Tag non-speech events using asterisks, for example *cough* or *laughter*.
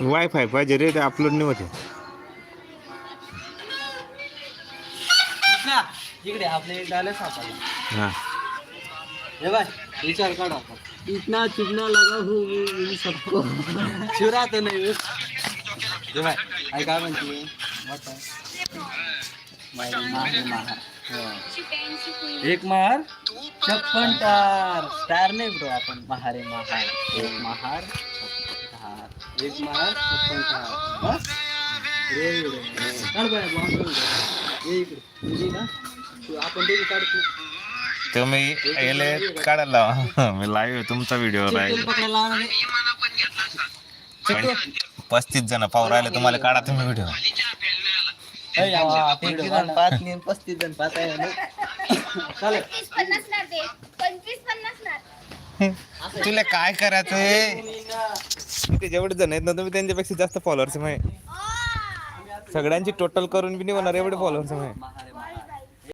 Wifi पाहिजे रे ते upload नाही होते. ना इकडे आपले एक डायलॉग सापडला. हा. हे बाय विचार काढ आपण. इतना चुपना लगा हूँ इन सबको. चुरा तो नहीं हूँ बाय आई काय म्हणते. हा. एक महार छप्पन तार. स्टार नाही ब्रो आपण महारे महार. एक महार तार. एक महार छप्पन तार? रे रे. काढ बाय, बॉम्ब काढ बाय. ये इकडे. तुझी ना. तू आपण दोघी काढतो. तुम्ही याले काढायला लावा. मी लाईव्ह तुमचा व्हिडिओ तेल लाईव्ह पकडायला लावा ना रे. पस्तीस जण पाहू राहिले तुम्हाला काढा तुम्ही व्हिडिओ पस्तीस जण पाच आहे पंचवीस पन्नास *laughs* तुला काय करायचंय ते जेवढे जण आहेत ना तुम्ही त्यांच्यापेक्षा जास्त फॉलोअर्स माहिती सगळ्यांची टोटल करून बी नाही होणार एवढे फॉलोअर्स महार